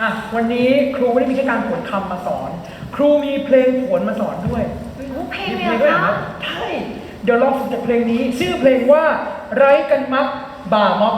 อะวันนี้ครูไม่ได้มีแค่การผลคำมาสอน ครูมีเพลงผลมาสอนด้วยเพลงมีเพลงด้วยเหรอครับใช่ เดี๋ยวลองฝึกจากเพลงนี้ ชื่อเพลงว่าไร้กันมักบ่าม็อก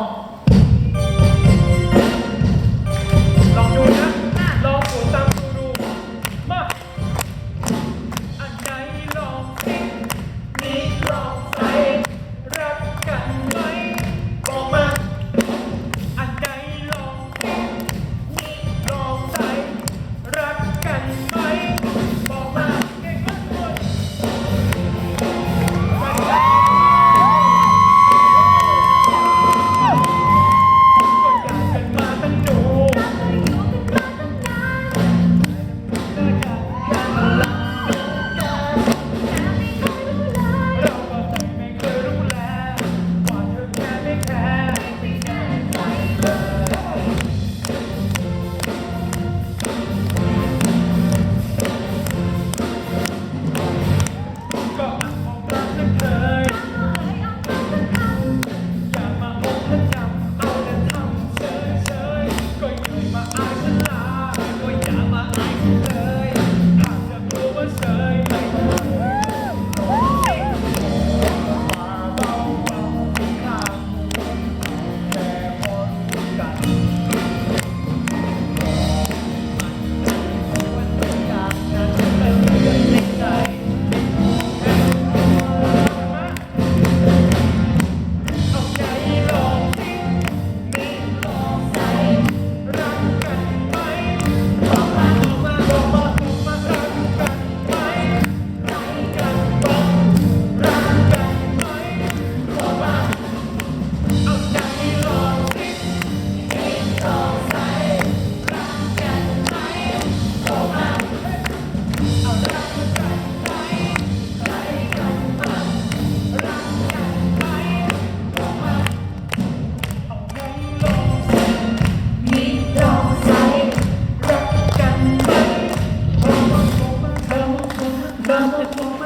Lord.